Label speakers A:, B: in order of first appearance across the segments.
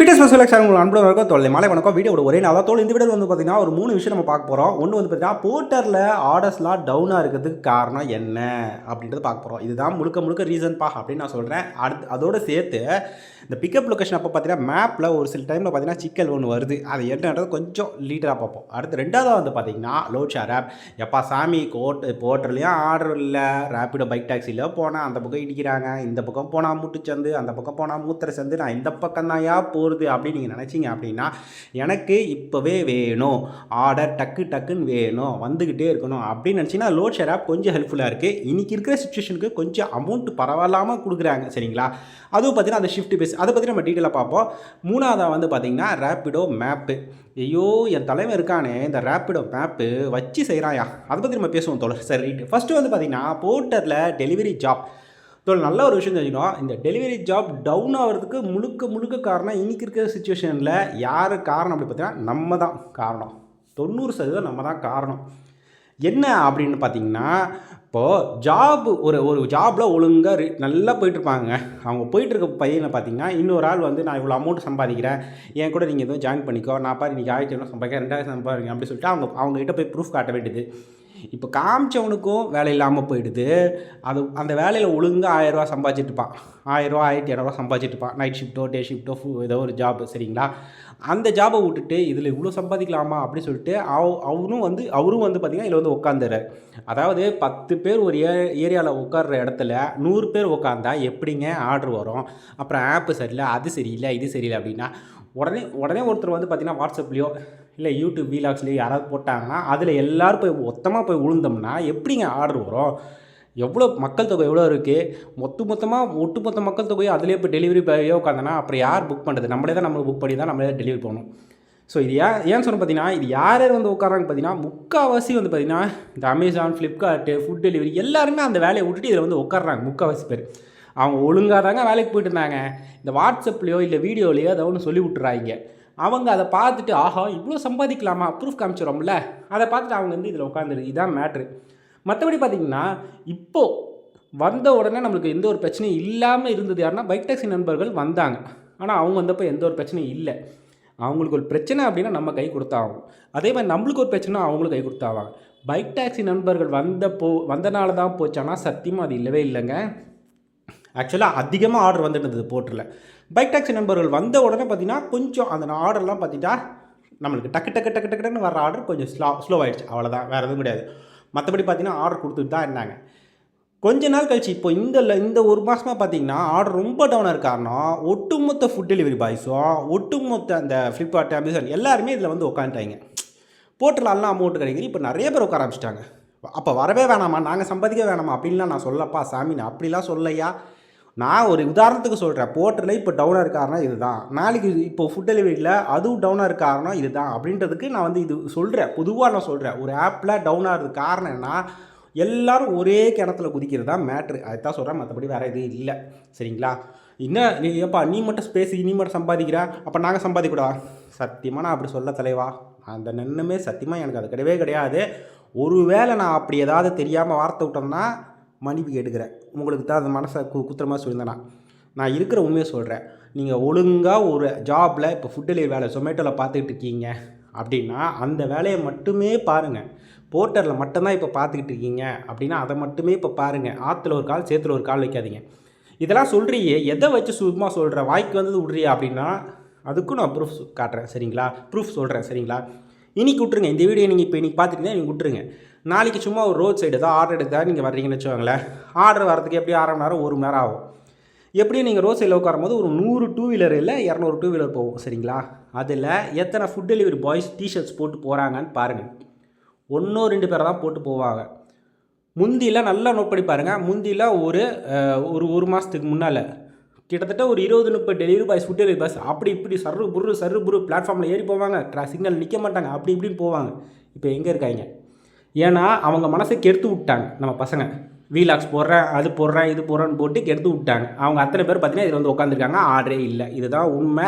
A: Fitness bus exam உங்களுக்கு அன்புடன் வணக்கம் தோல் மாலை வணக்கம். வீடியோட ஒரே நாள் தோல் இந்த வீடியோ வந்து பார்த்தீங்கன்னா ஒரு மூணு விஷயம் நம்ம பார்க்க போகிறோம் ஒன்று வந்து பார்த்தீங்கன்னா போர்ட்டரில் ஆர்டர்ஸ்லாம் டவுனாக இருக்கிறதுக்கு காரணம் என்ன அப்படின்றது பார்க்க போகிறோம் இதுதான் முழுக்க முழுக்க ரீசன் பா அப்படின்னு நான் சொல்கிறேன் அடுத்து அதோடு சேர்த்து இந்த பிக்கப் லொக்கேஷன் அப்போ பார்த்தீங்கன்னா மேப்பில் ஒரு சில டைமில் பார்த்தீங்கன்னா சிக்கல் ஒன்று வருது. அது என்னன்றது கொஞ்சம் லீடராக பார்ப்போம். அடுத்து ரெண்டாவது வந்து பார்த்தீங்கன்னா லோட் ஷேர் ஆப் எப்பா சாமி கோட் போட்டர்லையும் ஆர்டர் இல்லை. ரேப்பிடோ பைக் டாக்ஸியில் போனால் அந்த பக்கம் இடிக்கிறாங்க. இந்த பக்கம் போனால் முட்டுச்சந்து அந்த பக்கம் போனால் மூத்திர சந்து. நான் இந்த பக்கம் தான் போகிறது அப்படின்னு நீங்கள் நினச்சிங்க அப்படின்னா எனக்கு இப்போவே வேணும். ஆர்டர் டக்கு டக்குன்னு வேணும். வந்துக்கிட்டே இருக்கணும் அப்படின்னு நினச்சிங்கன்னா லோட் ஷேர் ஆப் கொஞ்சம் ஹெல்ப்ஃபுல்லாக இருக்குது இன்றைக்கி இருக்கிற சுச்சுவேஷனுக்கு கொஞ்சம் அமௌண்ட் பரவாயில்லாமல் கொடுக்குறாங்க. சரிங்களா? அதுவும் பார்த்தீங்கன்னா அந்த ஷிஃப்ட் பேஸ் அதை பற்றி நம்ம டீட்டெயிலாக பார்ப்போம். மூணாவதாக வந்து பார்த்தீங்கன்னா ரேப்பிடோ மேப்பு ஐயோ என் தலைவன் இருக்கானே இந்த ரேப்பிடோ மேப்பு வச்சு செய்கிறாயா அதை பற்றி நம்ம பேசுவோம் தோழர். சரி ரைட்டு. ஃபஸ்ட்டு வந்து பார்த்தீங்கன்னா போர்ட்டரில் டெலிவரி ஜாப் தோல் நல்ல ஒரு விஷயம் தெரிஞ்சுக்கணும். இந்த டெலிவரி ஜாப் டவுன் ஆகிறதுக்கு முழுக்க முழுக்க காரணம் இன்றைக்கி இருக்கிற சுச்சுவேஷனில் யார் காரணம் அப்படி பார்த்தீங்கன்னா நம்ம தான் காரணம். தொண்ணூறு சதவீதம் நம்ம தான் காரணம். என்ன அப்படின்னு பார்த்தீங்கன்னா இப்போது ஜாப் ஒரு ஒரு ஜாபில் ஒழுங்காக ரி- நல்லா போயிட்டுருப்பாங்க. அவங்க போயிட்டுருக்க பையனை பார்த்தீங்கன்னா இன்னொரு ஆள் வந்து நான் இவ்வளோ அமௌண்ட் சம்பாதிக்கிறேன். என் கூட நீங்கள் எதுவும் ஜாயின் பண்ணிக்கோ. நான் பாரு இன்றைக்கி ஆயிரத்தி ஐநூறு சம்பாதிக்கிறேன். ரெண்டாயிரம் சம்பாதிக்கிறேன். அப்படின்னு சொல்லிட்டு அவங்க அவங்ககிட்ட போய் ப்ரூஃப் காட்ட வேண்டியது. இப்போ காமிச்சவனுக்கும் வேலை இல்லாமல் போயிடுது. அது அந்த வேலையில் ஒழுங்காக ஆயிரரூவா சம்பாதிச்சிட்டுப்பான் ஆயிரரூவா ஆயிரத்தி இரநூறுவா சம்பாதிச்சிட்டு இருப்பான். நைட் ஷிஃப்ட்டோ டே ஷிஃப்ட்டோ ஃபு ஏதோ ஒரு ஜாப் சரிங்களா? அந்த ஜாபை விட்டுட்டு இதில் இவ்வளோ சம்பாதிக்கலாமா? அப்படின்னு சொல்லிட்டு அவ அவனும் வந்து அவரும் வந்து பார்த்திங்கன்னா இதில் வந்து உட்காந்துறாரு அதாவது பத்து பேர் ஒரு ஏ ஏரியாவில் உட்கார்ற இடத்துல நூறு பேர் உட்காந்தா எப்படிங்க ஆர்டர் வரும்? அப்புறம் ஆப்பு சரியில்லை அது சரியில்லை இது சரியில்லை அப்படின்னா உடனே உடனே ஒருத்தர் வந்து பார்த்தீங்கன்னா வாட்ஸ்அப்லேயோ இல்லை யூடியூப் வீலாக்ஸ்லேயோ யாராவது போட்டாங்கன்னா அதில் எல்லோரும் போய் மொத்தமாக போய் விழுந்தோம்னா எப்படிங்க ஆர்டர் வரும்? எவ்வளோ மக்கள் தொகை எவ்வளோ இருக்குது மொத்த மொத்தமாக ஒட்டுமொத்த மக்கள் தொகையோ அதிலே இப்போ டெலிவரி பாயோ உட்காந்தனா அப்புறம் யார் புக் பண்ணுறது நம்மளே தான் நம்மளுக்கு புக் பண்ணி தான் நம்மளே தான் டெலிவரி பண்ணணும் ஸோ இது ஏன் ஏன் சொன்ன பார்த்தீங்கன்னா இது யார் யார் வந்து உட்காராங்க பார்த்தீங்கன்னா முக்கால்வாசி வந்து பார்த்தீங்கன்னா இந்த அமேசான் ஃப்ளிப்கார்ட்டு ஃபுட் டெலிவரி எல்லாருமே அந்த வேலையை விட்டுட்டு இதில் வந்து உட்காடுறாங்க முக்கால்வாசி பேர். அவங்க ஒழுங்காக தாங்க வேலைக்கு போயிட்டு இருந்தாங்க. இந்த வாட்ஸ்அப்லேயோ இல்லை வீடியோலையோ அதை ஒன்று சொல்லி விட்டுறாங்க. அவங்க அதை பார்த்துட்டு ஆஹா இவ்வளோ சம்பாதிக்கலாமா? ப்ரூஃப் காமிச்சிடும்ல அதை பார்த்துட்டு அவங்க வந்து இதில் உட்காந்துரு இதான் மேட்ரு மற்றபடி பார்த்தீங்கன்னா இப்போது வந்த உடனே நம்மளுக்கு எந்த ஒரு பிரச்சனையும் இல்லாமல் இருந்தது யாருன்னா பைக் டாக்ஸி நண்பர்கள் வந்தாங்க. ஆனால் அவங்க வந்தப்போ எந்த ஒரு பிரச்சனையும் இல்லை. அவங்களுக்கு ஒரு பிரச்சனை அப்படின்னா நம்ம கை கொடுத்தாகும் அதே மாதிரி நம்மளுக்கு ஒரு பிரச்சனை அவங்களுக்கு கை கொடுத்தாவாங்க பைக் டாக்ஸி நண்பர்கள் வந்தப்போ வந்தனால தான் போச்சானா சத்தியமாக அது இல்லவே இல்லைங்க. ஆக்சுவலாக அதிகமாக ஆர்டர் வந்துட்டு இருந்தது போர்ட்டில் பைக் டாக்ஸி நண்பர்கள் வந்த உடனே பார்த்தீங்கன்னா கொஞ்சம் அந்த ஆர்டர்லாம் பார்த்தீங்கன்னா நம்மளுக்கு டக்கு டக்கு டக்கு டக்குன்னு வர ஆர்டர் கொஞ்சம் ஸ்லோ ஸ்லோ ஆகிடுச்சு அவ்வளோதான் வேறு எதுவும் கிடையாது. மற்றபடி பார்த்தீங்கன்னா ஆர்டர் கொடுத்துட்டு தான் இருந்தாங்க. கொஞ்ச நாள் கழிச்சு இப்போ இந்த இந்த ஒரு மாதமாக பார்த்தீங்கன்னா ஆர்டர் ரொம்ப டவுனாக இருக்க காரணம் ஒட்டுமொத்த ஃபுட் டெலிவரி பாய்ஸும் ஒட்டுமொத்த அந்த ஃப்ளிப்கார்ட் அமேசான் எல்லாருமே இதில் வந்து உட்காந்துட்டாங்க போட்டலாம்லாம் அமௌண்ட் கிடைக்குது. இப்போ நிறைய பேர் உட்கார ஆரம்பிச்சிட்டாங்க. அப்போ வரவே வேணாமா? நாங்கள் சம்பாதிக்க வேணாமா? அப்படின்லாம் நான் சொல்லப்பா சாமி நான் அப்படிலாம் சொல்லையா நான் ஒரு உதாரணத்துக்கு சொல்கிறேன் போர்ட்டரில் இப்போ டவுனாக இருக்க காரணம் இதுதான். நாளைக்கு இப்போ ஃபுட் டெலிவரியில் அதுவும் டவுனாக இருக்க காரணம் இதுதான். அப்படின்றதுக்கு நான் வந்து இது சொல்கிறேன் பொதுவாக நான் சொல்கிறேன் ஒரு ஆப்பில் டவுன் காரணம் என்ன எல்லாரும் ஒரே கிணத்துல குதிக்கிறது தான் மேட்ரு அதுதான் சொல்கிறேன் மற்றபடி வேறு எதுவும் இல்லை. சரிங்களா? என்ன நீ ஏப்பா நீ மட்டும் ஸ்பேஸ் நீ மட்டும் சம்பாதிக்கிற? அப்போ நாங்கள் சம்பாதிக்கூடா சத்தியமாக நான் அப்படி சொல்ல தலைவா. அந்த நின்றுமே சத்தியமாக எனக்கு அது கிடையவே கிடையாது. ஒருவேளை நான் அப்படி ஏதாவது தெரியாமல் வார்த்தை விட்டோம்னா மன்னிப்பு கேட்டுக்கிறேன். உங்களுக்கு தான் அந்த மனசை கு குத்துற மாதிரி சொல்லியிருந்தேன். நான். நான் இருக்கிற உண்மையை சொல்கிறேன் நீங்கள் ஒழுங்காக ஒரு ஜாபில் இப்போ ஃபுட் டெலிவரி வேலை ஜொமேட்டோவில் பார்த்துக்கிட்டு இருக்கீங்க. அப்படின்னா அந்த வேலையை மட்டுமே பாருங்கள் போர்ட்டரில் மட்டும்தான் இப்போ பார்த்துக்கிட்டு இருக்கீங்க. அப்படின்னா அதை மட்டுமே இப்போ பாருங்கள் ஆற்றுல ஒரு கால் சேத்துல ஒரு கால் வைக்காதீங்க. இதெல்லாம் சொல்கிறியே எதை வச்சு சும்மா சொல்கிற வாய்க்கு வந்தது விட்றியா அப்படின்னா அதுக்கும் நான் ப்ரூஃப் காட்டுறேன். சரிங்களா? ப்ரூஃப் சொல்கிறேன் சரிங்களா? இன்றைக்கி விட்ருங்க இந்த வீடியோ நீங்கள் இப்போ இன்றைக்கி பார்த்துட்டீங்கன்னா நீங்கள் விட்ருங்க நாளைக்கு சும்மா ஒரு ரோட் சைடு தான் ஆர்டர் எடுக்க நீங்கள் வர்றீங்கன்னு வச்சுக்கோங்களேன். ஆர்டர் வரதுக்கு எப்படி அரை மணி நேரம் ஒரு மணி நேரம் ஆகும்? எப்படியும் நீங்கள் ரோட் சைடில் உட்காரும்போது ஒரு நூறு டூ வீலர் இல்லை இரநூறு டூ வீலர் போகும் சரிங்களா? அதில் எத்தனை ஃபுட் டெலிவரி பாய்ஸ் டிஷர்ட்ஸ் போட்டு போகிறாங்கன்னு பாருங்கள் ஒன்றோ ரெண்டு பேரை தான் போட்டு போவாங்க. முந்தியில் நல்லா நோட் பண்ணி பாருங்கள் முந்தியில் ஒரு ஒரு ஒரு மாதத்துக்கு முன்னால் கிட்டத்தட்ட ஒரு இருபது முப்பது delivery boys food delivery boys அப்படி இப்படி சர்ரு புரு சர்ரு புரு பிளாட்ஃபார்மில் ஏறி போவாங்க. ட்ரா சிக்னல் நிற்க மாட்டாங்க. அப்படி இப்படின்னு போவாங்க. இப்போ எங்கே இருக்காங்க? ஏன்னா அவங்க மனசை கெடுத்து விட்டாங்க. நம்ம பசங்க. வீலாக்ஸ் போடுறேன் அது போடுறேன் இது போடுறேன்னு போட்டு கெடுத்து விட்டாங்க. அவங்க அத்தனை பேர் பார்த்தீங்கன்னா இதில் வந்து உட்காந்துருக்காங்க ஆர்டரே இல்லை. இதுதான் உண்மை.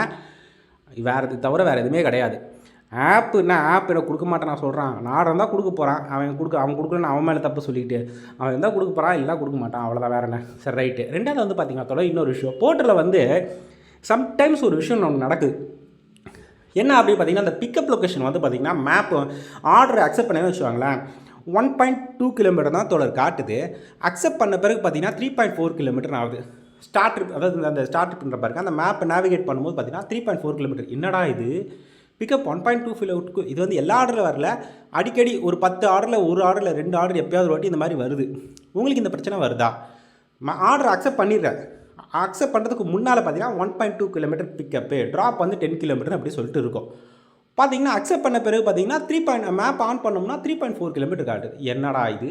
A: வேறு இது தவிர வேறு எதுவுமே கிடையாது. ஆப்புன்னா ஆப் எனக்கு கொடுக்க மாட்டேன் நான் சொல்கிறான் நான் இருந்தால் கொடுக்க போகிறான் அவன் கொடுக்க அவன் கொடுக்கலன்னு அவன் மேலே தப்பு சொல்லிட்டு அவன் இருந்தால் கொடுக்க போகிறான் இல்லை கொடுக்க மாட்டான். அவ்வளோதான் வேறு என்ன? சரி ரைட்டு ரெண்டாவது வந்து பார்த்தீங்கன்னா தொடர் இன்னொரு விஷயம். போர்ட்டரில் வந்து சம்டைம்ஸ் ஒரு விஷயம் ஒன்று நடக்குது. என்ன அப்படி பார்த்தீங்கன்னா அந்த பிக்கப் லொக்கேஷன் வந்து பார்த்திங்கன்னா மேப் ஆர்டர் அக்செப்ட் பண்ணவே வச்சுக்கோங்களேன். ஒன் பாயிண்ட் டூ கிலோமீட்டர் தான் தொடர் காட்டுது. அக்செப்ட் பண்ண பிறகு பார்த்தீங்கன்னா த்ரீ பாயிண்ட் ஃபோர் கிலோமீட்டர் ஆகுது. ஸ்டார்ட் ட்ரிப் அதாவது அந்த ஸ்டார்ட் ட்ரிப்ன்ற பாருங்க அந்த மேப்பை நேவிகேட் பண்ணும்போது பார்த்தீங்கன்னா த்ரீ பாயிண்ட் ஃபோர் கிலோமீட்டர் என்னடா இது? பிக்கப் ஒன் பாயிண்ட் டூ கிலோமீட்டருக்கு இது வந்து எல்லா ஆர்டரில் வரல. அடிக்கடி ஒரு பத்து ஆர்டரில் ஒரு ஆர்டரில் ரெண்டு ஆர்டர் எப்பயாவது ஒரு வாட்டி இந்த மாதிரி வருது. உங்களுக்கு இந்த பிரச்சனை வருதா? ஆர்டர் அக்செப்ட் பண்ணிடுறேன். அக்செப்ட் பண்ணுறதுக்கு முன்னால் பார்த்தீங்கன்னா one point two kilometre pickup drop வந்து டென் கிலோமீட்டர் அப்படி சொல்லிட்டு இருக்கும். பார்த்தீங்கன்னா அக்செப்ட் பண்ண பிறகு பார்த்தீங்கன்னா த்ரீ பாயிண்ட் மேப் ஆன் பண்ணோம்னா த்ரீ பாயிண்ட் ஃபோர் கிலோமீட்டர் காட்டுது. என்னடா இது?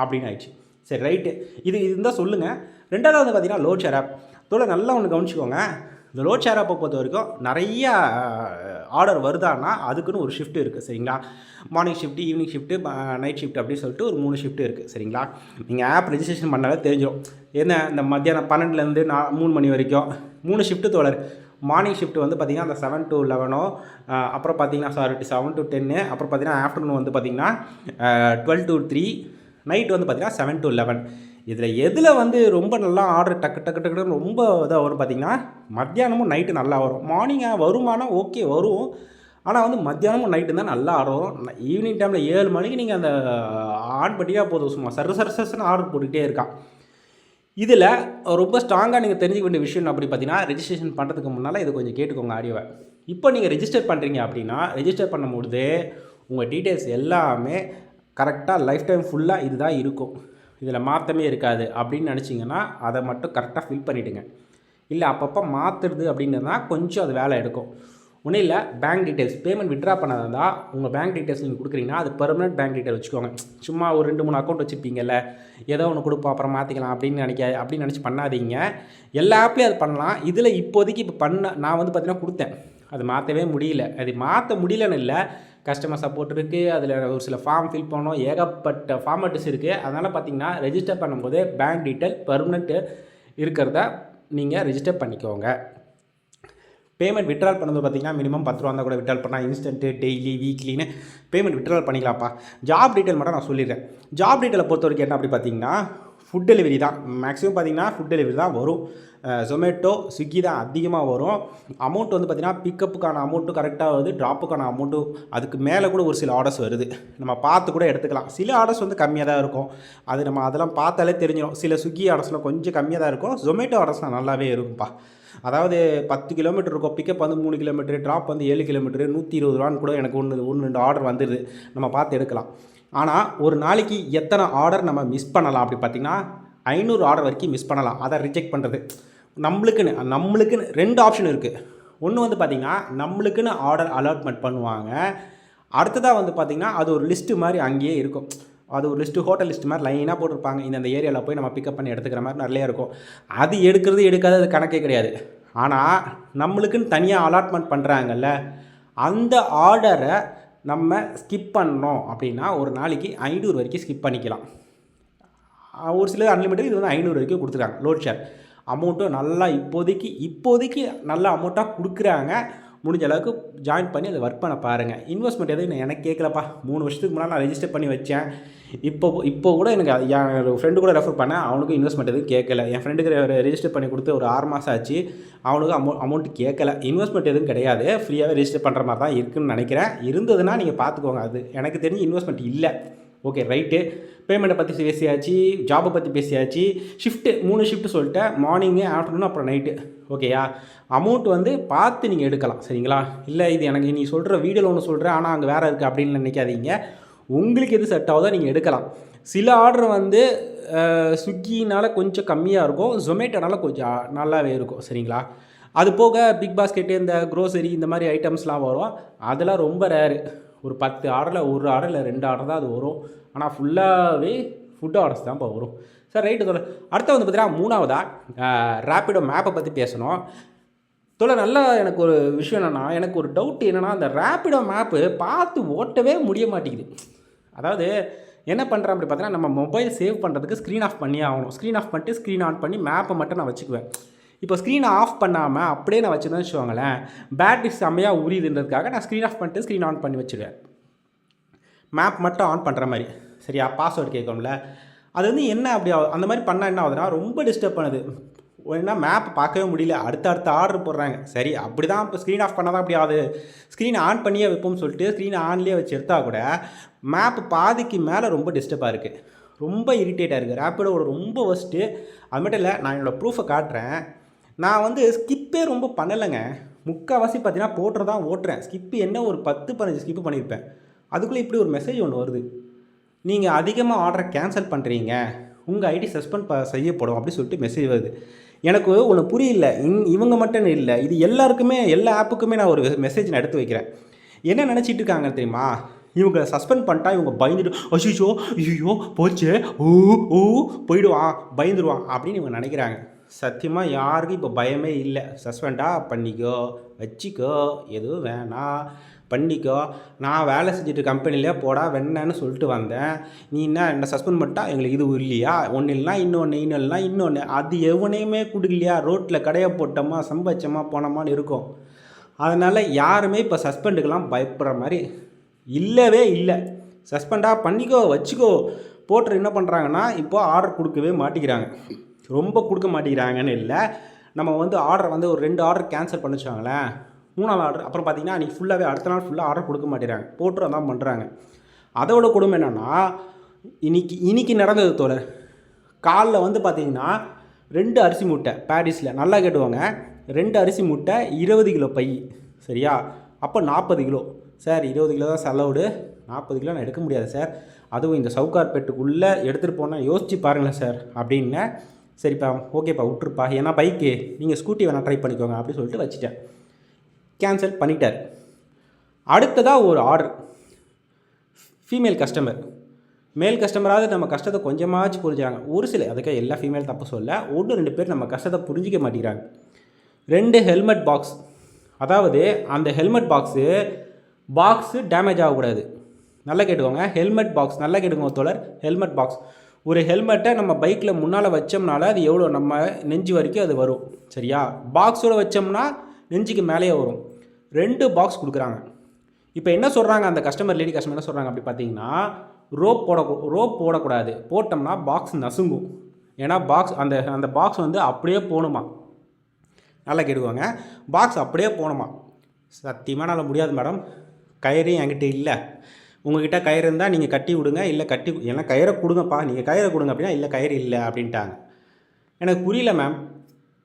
A: அப்படின்னு ஆயிடுச்சு. சரி ரைட்டு இது இருந்தால் சொல்லுங்கள் ரெண்டாவது பார்த்தீங்கன்னா லோட் ஷேர் ஆப் இதோட நல்லா ஒன்று கவனிச்சிக்கோங்க. இந்த லோட் ஷேர் ஆப்பை பொறுத்த வரைக்கும் நிறையா ஆர்டர் வருதான்னா அதுக்குன்னு ஒரு ஷிஃப்ட் இருக்குது சரிங்களா? Morning shift evening shift night shift அப்படின்னு சொல்லிட்டு ஒரு மூணு ஷிஃப்ட் இருக்குது சரிங்களா? நீங்கள் ஆப் ரெஜிஸ்ட்ரேஷன் பண்ணாலே தெரிஞ்சிடும் என்ன இந்த மத்தியானம் பன்னெண்டுலேருந்து நான் மூணு மணி வரைக்கும். மூணு ஷிஃப்ட்டு தோழர். மார்னிங் ஷிஃப்ட் வந்து பார்த்திங்கன்னா அந்த செவன் டு லெவனோ அப்புறம் பார்த்தீங்கன்னா சாரி செவன் டு டென்னு அப்புறம் பார்த்தீங்கன்னா ஆஃப்டர்நூன் வந்து பார்த்திங்கன்னா டுவெல் டு த்ரீ நைட் வந்து பார்த்திங்கன்னா செவன் டு லெவன் இதில் எதில் வந்து ரொம்ப நல்லா ஆர்டர் டக்கு டக்கு டக்குன்னு ரொம்ப இதாக வரும் பார்த்திங்கன்னா மத்தியானமும் நைட்டு நல்லா வரும். மார்னிங்காக வருமானம் ஓகே வரும். ஆனால் வந்து மத்தியானமும் நைட்டு தான் நல்லா ஆடும் ஈவினிங் டைமில் ஏழு மணிக்கு நீங்கள் அந்த ஆன் பண்ணியா போதும். சும்மா சர சர சரசன்னு ஆர்டர் போட்டுக்கிட்டே இருக்கான். இதில் ரொம்ப ஸ்ட்ராங்காக நீங்கள் தெரிஞ்சுக்க வேண்டிய விஷயம் அப்படி பார்த்தீங்கன்னா ரெஜிஸ்ட்ரேஷன் பண்ணுறதுக்கு முன்னால் இதை கொஞ்சம் கேட்டுக்கோங்க ஆடியோவை இப்போ நீங்கள் ரெஜிஸ்டர் பண்ணுறீங்க அப்படின்னா ரெஜிஸ்டர் பண்ணும்பொழுது உங்கள் டீட்டெயில்ஸ் எல்லாமே கரெக்டாக லைஃப் டைம் ஃபுல்லாக இதுதான் இருக்கும். இதில் மாற்றமே இருக்காது அப்படின்னு நினச்சிங்கன்னா அதை மட்டும் கரெக்டாக ஃபில் பண்ணிவிடுங்க இல்லை அப்பப்போ மாற்றுறது அப்படின்னா கொஞ்சம் அது வேலை எடுக்கும். ஒன்றும் இல்லை பேங்க் டீட்டெயில்ஸ் பேமெண்ட் விட்ரா பண்ணதாக இருந்தால் உங்கள் பேங்க் டீட்டெயில்ஸ் நீங்கள் கொடுக்குறீங்கன்னா அது பெர்மனெண்ட் பேங்க் டீட்டெயில் வச்சுக்கோங்க. சும்மா ஒரு ரெண்டு மூணு அக்கௌண்ட் வச்சுருப்பீங்கல்ல ஏதோ ஒன்று கொடுப்போம் அப்புறம் மாற்றிக்கலாம் அப்படின்னு நினைக்க அப்படின்னு நினச்சி பண்ணாதீங்க. எல்லா ஆப்லேயும் அது பண்ணலாம். இதில் இப்போதைக்கு இப்போ பண்ண நான் வந்து பார்த்திங்கன்னா கொடுத்தேன். அது மாற்றவே முடியல. அது மாற்ற முடியலன்னு இல்லை. கஸ்டமர் சப்போர்ட் இருக்குது அதில் ஒரு சில ஃபார்ம் ஃபில் பண்ணோம் ஏகப்பட்ட ஃபார்மேட்டிஸ் இருக்குது அதனால் பார்த்தீங்கன்னா ரெஜிஸ்டர் பண்ணும்போது பேங்க் டீட்டெயில் பெர்மனெண்ட்டு இருக்கிறத நீங்கள் ரெஜிஸ்டர் பண்ணிக்கோங்க. பேமெண்ட் விட்ரால் பண்ணுறது பார்த்தீங்கன்னா மினிமம் பத்து ரூபா இருந்தால் கூட விட்ரால் பண்ணால் இன்ஸ்டன்ட்டு டெய்லி வீக்லின்னு பேமெண்ட் விட்ரால் பண்ணிக்கலாம்ப்பா. ஜாப் டீட்டெயில் மட்டும் நான் சொல்லிடுறேன். ஜாப் டீட்டெயிலை பொறுத்த வரைக்கும் என்ன அப்படி பார்த்தீங்கன்னா ஃபுட் டெலிவரி தான். மேக்ஸிமம் பார்த்தீங்கன்னா ஃபுட் டெலிவரி தான் வரும். ஜொமேட்டோ ஸ்விக்கி தான் அதிகமாக வரும். அமௌண்ட் வந்து பார்த்திங்கன்னா பிக்கப்புக்கான அமௌண்ட்டும் கரெக்டாக வருது ட்ராப்புக்கான அமௌண்ட்டும் அதுக்கு மேலே கூட ஒரு சில ஆர்டர்ஸ் வருது. நம்ம பார்த்து கூட எடுத்துக்கலாம். சில ஆர்டர்ஸ் வந்து கம்மியாக தான் இருக்கும். அது நம்ம அதெல்லாம் பார்த்தாலே தெரிஞ்சிடும் சில ஸ்விக்கி ஆர்டர்ஸ்லாம் கொஞ்சம் கம்மியாக தான் இருக்கும். ஜொமேட்டோ ஆர்டர்ஸ்லாம் நல்லாவே இருக்கும்ப்பா. அதாவது பத்து கிலோமீட்டர் இருக்கும். பிக்கப் வந்து மூணு கிலோமீட்டர் ட்ராப் வந்து ஏழு கிலோமீட்டர் நூற்றி இருபது ரூபான்னு கூட எனக்கு ஒன்று ஒன்று ரெண்டு ஆர்டர் வந்துடுது நம்ம பார்த்து எடுக்கலாம். ஆனால் ஒரு நாளைக்கு எத்தனை ஆர்டர் நம்ம மிஸ் பண்ணலாம்? அப்படி பார்த்திங்கன்னா ஐநூறு ஆர்டர் வரைக்கும் மிஸ் பண்ணலாம். அதை ரிஜெக்ட் பண்ணுறது நம்மளுக்குன்னு நம்மளுக்குன்னு ரெண்டு ஆப்ஷன் இருக்குது ஒன்று வந்து பார்த்திங்கன்னா நம்மளுக்குன்னு ஆர்டர் அலாட்மெண்ட் பண்ணுவாங்க. அடுத்ததாக வந்து பார்த்திங்கன்னா அது ஒரு லிஸ்ட்டு மாதிரி அங்கேயே இருக்கும். அது ஒரு லிஸ்ட்டு ஹோட்டல் லிஸ்ட் மாதிரி லைனாக போட்டிருப்பாங்க. இந்த ஏரியாவில் போய் நம்ம பிக்கப் பண்ணி எடுத்துக்கிற மாதிரி நிறையா இருக்கும். அது எடுக்கிறது எடுக்காது அது கணக்கே கிடையாது. ஆனால் நம்மளுக்குன்னு தனியாக அலாட்மெண்ட் பண்ணுறாங்கல்ல அந்த ஆர்டரை நம்ம ஸ்கிப் பண்ணோம் அப்படின்னா ஒரு நாளைக்கு ஐநூறு வரைக்கும் ஸ்கிப் பண்ணிக்கலாம். ஒரு சிலர் அன்லிமிட்டட் இது வந்து ஐநூறு வரைக்கும் கொடுத்துருக்காங்க லோட் ஷேர் அமௌண்ட்டும் நல்லா இப்போதைக்கு இப்போதைக்கு நல்ல அமௌண்ட்டாக கொடுக்குறாங்க. முடிஞ்ச அளவுக்கு ஜாயின் பண்ணி அதை ஒர்க் பண்ண பாருங்கள் இன்வெஸ்ட்மெண்ட் எதுவும் எனக்கு கேட்கலப்பா மூணு வருஷத்துக்கு முன்னாடி நான் ரெஜிஸ்டர் பண்ணி வச்சேன். இப்போ இப்போ கூட எனக்கு என் ஃப்ரெண்டு கூட ரெஃபர் பண்ணேன். அவனுக்கும் இன்வெஸ்ட்மெண்ட் எதுவும் கேட்கல என் ஃப்ரெண்டுக்கு ரெஜிஸ்டர் பண்ணி கொடுத்து ஒரு ஆறு மாதம் ஆச்சு. அவனுக்கு அமௌ அமௌண்ட் கேட்கல இன்வெஸ்ட்மெண்ட் எதுவும் கிடையாது. ஃப்ரீயாகவே ரெஜிஸ்டர் பண்ணுற மாதிரி தான் இருக்குன்னு நினைக்கிறேன். இருந்ததுன்னா நீங்கள் பார்த்துக்கோங்க அது எனக்கு தெரிஞ்சு இன்வெஸ்ட்மெண்ட் இல்லை. ஓகே ரைட்டு பேமெண்ட்டை பற்றி பேசியாச்சு ஜாபை பற்றி பேசியாச்சு. ஷிஃப்ட்டு மூணு ஷிஃப்ட்டு சொல்லிட்டேன். மார்னிங்கு ஆஃப்டர்நூன் அப்புறம் நைட்டு ஓகேயா அமௌண்ட் வந்து பார்த்து நீங்கள் எடுக்கலாம் சரிங்களா? இல்லை இது எனக்கு நீ சொல்கிற வீடியோவில் ஒன்று சொல்கிறேன் ஆனால் அங்கே வேறு இருக்குது அப்படின்னு நினைக்காதீங்க. உங்களுக்கு எது செட் ஆகுதோ நீங்கள் எடுக்கலாம். சில ஆர்டர் வந்து ஸ்விக்கினால் கொஞ்சம் கம்மியாக இருக்கும் ஜொமேட்டோனால கொஞ்சம் நல்லாவே இருக்கும் சரிங்களா? அது போக பிக் பாஸ்கெட்டு இந்த க்ரோசரி இந்த மாதிரி ஐட்டம்ஸ்லாம் வரும். அதெல்லாம் ரொம்ப ரேரு ஒரு பத்து ஆர்டரில் ஒரு ஆர்டர் இல்லை ரெண்டு ஆர்டர் தான் அது வரும். ஆனால் ஃபுல்லாகவே ஃபுட் ஆர்டர்ஸ் தான் இப்போ வரும். சார் ரைட்டு தோல அடுத்து வந்து பார்த்தீங்கன்னா மூணாவதாக ரேப்பிடோ மேப்பை பற்றி பேசணும். தோலை நல்லா எனக்கு ஒரு விஷயம் என்னென்னா எனக்கு ஒரு டவுட் என்னென்னா அந்த ரேப்பிடோ மேப்பு பார்த்து ஓட்டவே முடிய மாட்டேங்குது. அதாவது என்ன பண்ணுறேன் அப்படி பார்த்தீங்கன்னா நம்ம மொபைல் சேவ் பண்ணுறதுக்கு ஸ்க்ரீன் ஆஃப் பண்ணி ஆகணும். ஸ்க்ரீன் ஆஃப் பண்ணிட்டு ஸ்க்ரீன் ஆன் பண்ணி மேப்பை மட்டும் நான் வச்சுக்குவேன். இப்போ ஸ்க்ரீனை ஆஃப் பண்ணாமல் அப்படியே நான் வச்சுருந்தேன் வச்சுக்கோங்களேன் பேட்டரி செம்மையாக உரியுதுன்றதுக்காக நான் ஸ்க்ரீன் ஆஃப் பண்ணிட்டு ஸ்க்ரீன் ஆன் பண்ணி வச்சுருவேன். மேப் மட்டும் ஆன் பண்ணுற மாதிரி. சரியா? பாஸ்வேர்டு கேட்கும்ல. அது வந்து என்ன அப்படி ஆகுது அந்த மாதிரி பண்ணால் என்ன ஆகுதுன்னா ரொம்ப டிஸ்டர்ப் பண்ணுது. என்ன மேப் பார்க்கவே முடியல. அடுத்த அடுத்த ஆர்டர் போடுறாங்க. சரி அப்படி தான் இப்போ ஸ்க்ரீன் ஆஃப் பண்ணால் தான் அப்படி ஆகுது. ஸ்க்ரீன் ஆன் பண்ணியே வைப்போம்னு சொல்லிட்டு ஸ்க்ரீன் ஆன்லேயே வச்சு எடுத்தால் கூட மேப் பாதிக்கு மேலே ரொம்ப டிஸ்டர்பாக இருக்குது ரொம்ப இரிட்டேட்டாக இருக்குது ரேப்பிடோட ரொம்ப ஒஸ்ட்டு அது மட்டும் இல்லை நான் என்னோடய ப்ரூஃபை காட்டுறேன். நான் வந்து ஸ்கிப்பே ரொம்ப பண்ணலைங்க. முக்கால்வாசி பார்த்தீங்கன்னா போட்டுற தான் ஓட்டுறேன். ஸ்கிப்பு என்ன ஒரு பத்து பதினஞ்சு ஸ்கிப்பு பண்ணியிருப்பேன் அதுக்குள்ளே இப்படி ஒரு மெசேஜ் ஒன்று வருது. நீங்கள் அதிகமாக ஆர்டரை கேன்சல் பண்ணுறீங்க உங்கள் ஐடி சஸ்பெண்ட் ப செய்யப்படும் அப்படின்னு சொல்லிட்டு மெசேஜ் வருது. எனக்கு ஒன்று புரியல. இங் இவங்க மட்டும் இல்லை. இது எல்லாருக்குமே எல்லா ஆப்புக்குமே நான் ஒரு மெசேஜ் நான் எடுத்து வைக்கிறேன். என்ன நினச்சிட்டு இருக்காங்க தெரியுமா? இவங்க சஸ்பெண்ட் பண்ணிட்டா இவங்க பயந்துட்டு அஷிஷோ ஐயோ போச்சு ஓ ஓ போயிடுவான் பயந்துருவான் அப்படின்னு இவங்க நினைக்கிறாங்க. சத்தியமாக யாருக்கும் இப்போ பயமே இல்லை. சஸ்பெண்டாக பண்ணிக்கோ வச்சிக்கோ எதுவும் வேணாம் பண்ணிக்கோ. நான் வேலை செஞ்சுட்டு கம்பெனியில் போடா வேணான்னு சொல்லிட்டு வந்தேன். நீ என்ன என்ன சஸ்பெண்ட் பண்ணிட்டா? எங்களுக்கு இது இல்லையா? ஒன்று இல்லைனா இன்னொன்று இன்னொன்னா இன்னொன்று அது எவனையுமே கொடுக்கலையா? ரோட்டில் கடையை போட்டோமா சம்பாதிச்சோமா போனோமான்னு இருக்கும். அதனால் யாருமே இப்போ சஸ்பெண்டுக்கெல்லாம் பயப்படுற மாதிரி இல்லவே இல்லை. சஸ்பெண்டாக பண்ணிக்கோ வச்சுக்கோ. போட்டு என்ன பண்ணுறாங்கன்னா இப்போ ஆர்டர் கொடுக்கவே மாட்டேங்கிறாங்க. ரொம்ப கொடுக்க மாட்டேங்கிறாங்கன்னு இல்லை. நம்ம வந்து ஆர்டர் வந்து ஒரு ரெண்டு ஆர்டர் கேன்சல் பண்ணி வச்சுக்கோங்களேன். மூணாவது ஆர்டர் அப்புறம் பார்த்தீங்கன்னா அன்றைக்கி ஃபுல்லாகவே அடுத்த நாள் ஃபுல்லாக ஆர்டர் கொடுக்க மாட்டேறாங்க போட்டு தான் பண்ணுறாங்க அதோட கொடுமை என்னென்னா இன்றைக்கி இன்னைக்கு நடந்தது தோழர். காலில் வந்து பார்த்தீங்கன்னா ரெண்டு அரிசி மூட்டை பாரிஸில் நல்லா கேட்டுவாங்க ரெண்டு அரிசி மூட்டை இருபது கிலோ பை சரியா? அப்போ நாற்பது கிலோ. சார் இருபது கிலோ தான் செலவுடு. நாற்பது கிலோ நான் எடுக்க முடியாது சார். அதுவும் இந்த சவுகார்பேட்டுக்குள்ளே எடுத்துகிட்டு போனால் யோசித்து பாருங்களேன் சார் அப்படின்னு சரிப்பா ஓகேப்பா விட்ருப்பா ஏன்னா பைக்கு நீங்கள் ஸ்கூட்டி வேணால் ட்ரை பண்ணிக்கோங்க அப்படின்னு சொல்லிட்டு வச்சுட்டேன். கேன்சல் பண்ணிட்டார். அடுத்ததாக ஒரு ஆர்டர் ஃபீமேல் கஸ்டமர் மேல் கஸ்டமராவது நம்ம கஷ்டத்தை கொஞ்சமாச்சும் புரிஞ்சாங்க ஒரு சில அதுக்காக எல்லா ஃபீமேல் தப்பு சொல்ல ஒன்று ரெண்டு பேர் நம்ம கஷ்டத்தை புரிஞ்சிக்க மாட்டேங்கிறாங்க. ரெண்டு ஹெல்மெட் பாக்ஸ் அதாவது அந்த ஹெல்மெட் பாக்ஸு பாக்ஸு டேமேஜ் ஆகக்கூடாது. நல்லா கேட்டுக்கோங்க. ஹெல்மெட் பாக்ஸ் நல்லா கேட்டுக்கோங்க தோழர். ஹெல்மெட் பாக்ஸ் ஒரு ஹெல்மெட்டை நம்ம பைக்கில் முன்னால் வச்சோம்னால அது எவ்வளோ நம்ம நெஞ்சு வரைக்கும் அது வரும். சரியா? பாக்ஸோடு வச்சோம்னா நெஞ்சுக்கு மேலேயே வரும். ரெண்டு பாக்ஸ் கொடுக்குறாங்க. இப்போ என்ன சொல்கிறாங்க அந்த கஸ்டமர் லேடி கஸ்டமர் என்ன சொல்கிறாங்க அப்படி பார்த்தீங்கன்னா ரோப் போட ரோப் போடக்கூடாது. போட்டோம்னா பாக்ஸ் நசுங்கும். ஏன்னா பாக்ஸ் அந்த அந்த பாக்ஸ் வந்து அப்படியே போகணுமா நல்லா கேட்டுக்கோங்க. பாக்ஸ் அப்படியே போகணுமா சத்தியமாக என்னால் முடியாது மேடம் கயிறு என்கிட்ட இல்லை. உங்ககிட்ட கயிறு இருந்தால் நீங்கள் கட்டி விடுங்க இல்லை கட்டி ஏன்னா கயிறை கொடுங்கப்பா நீங்கள் கயிறை கொடுங்க அப்படின்னா இல்லை கயிறு இல்லை அப்படின்ட்டாங்க. எனக்கு புரியல மேம்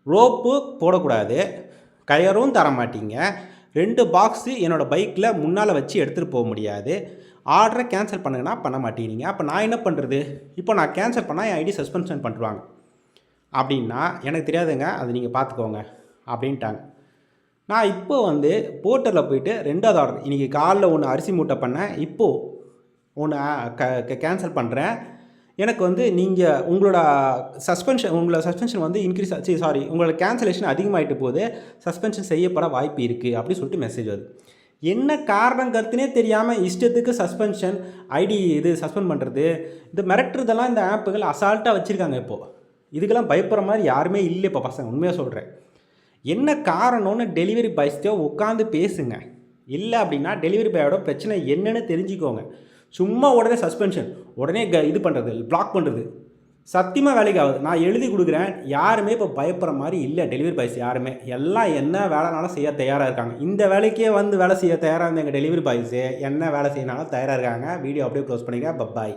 A: ரோப்பு போடக்கூடாது கயரும் தர மாட்டீங்க ரெண்டு பாக்ஸு என்னோடய பைக்கில் முன்னால் வச்சு எடுத்துகிட்டு போக முடியாது. ஆர்டரை கேன்சல் பண்ணுங்கன்னா பண்ண மாட்டேங்கிறீங்க. அப்போ நான் என்ன பண்ணுறது இப்போ நான் கேன்சல் பண்ணால் என் ஐடி சஸ்பென்ஷன் பண்ணுவாங்க அப்படின்னா எனக்கு தெரியாதுங்க அது நீங்கள் பார்த்துக்கோங்க அப்படின்ட்டாங்க. நான் இப்போ வந்து போர்ட்டலில் போயிட்டு ரெண்டாவது ஆர்டர் இன்றைக்கி காலைல ஒன்று அரிசி மூட்டை பண்ணேன். இப்போது ஒன்று க கேன்சல் பண்ணுறேன் எனக்கு வந்து நீங்கள் உங்களோட சஸ்பென்ஷன் உங்களோட சஸ்பென்ஷன் வந்து இன்க்ரீஸ் ஆச்சு சாரி உங்களோட கேன்சலேஷன் அதிகமாகிட்டு போது சஸ்பென்ஷன் செய்யப்பட வாய்ப்பு இருக்குது அப்படின்னு சொல்லிட்டு மெசேஜ் வருது. என்ன காரணம் கருத்துனே தெரியாமல் இஷ்டத்துக்கு சஸ்பென்ஷன் ஐடி இது சஸ்பெண்ட் பண்ணுறது இந்த மிரட்டுறதெல்லாம் இந்த ஆப்புகள் அசால்ட்டாக வச்சுருக்காங்க இப்போது இதுக்கெல்லாம் பயப்படுற மாதிரி யாருமே இல்லை இப்போ பசங்க உண்மையாக சொல்கிறேன் என்ன காரணம்னு டெலிவரி பாய்ஸ்ட்டோ உட்காந்து பேசுங்க. இல்லை அப்படின்னா டெலிவரி பாயோட பிரச்சனை என்னன்னு தெரிஞ்சுக்கோங்க. சும்மா உடனே சஸ்பென்ஷன் உடனே க இது பண்ணுறது பிளாக் பண்ணுறது சத்தியமாக வேலைக்கு ஆகுது. நான் எழுதி கொடுக்குறேன். யாருமே இப்போ பயப்படுற மாதிரி இல்லை டெலிவரி பாய்ஸ் யாருமே. எல்லாம் என்ன வேலைனாலும் செய்ய தயாராக இருக்காங்க. இந்த வேலைக்கே வந்து வேலை செய்ய தயாராக இருந்த எங்கள் டெலிவரி பாய்ஸு என்ன வேலை செய்யனாலும் தயாராக இருக்காங்க. வீடியோ அப்படியே க்ளோஸ் பண்ணிக்க பப்பாய்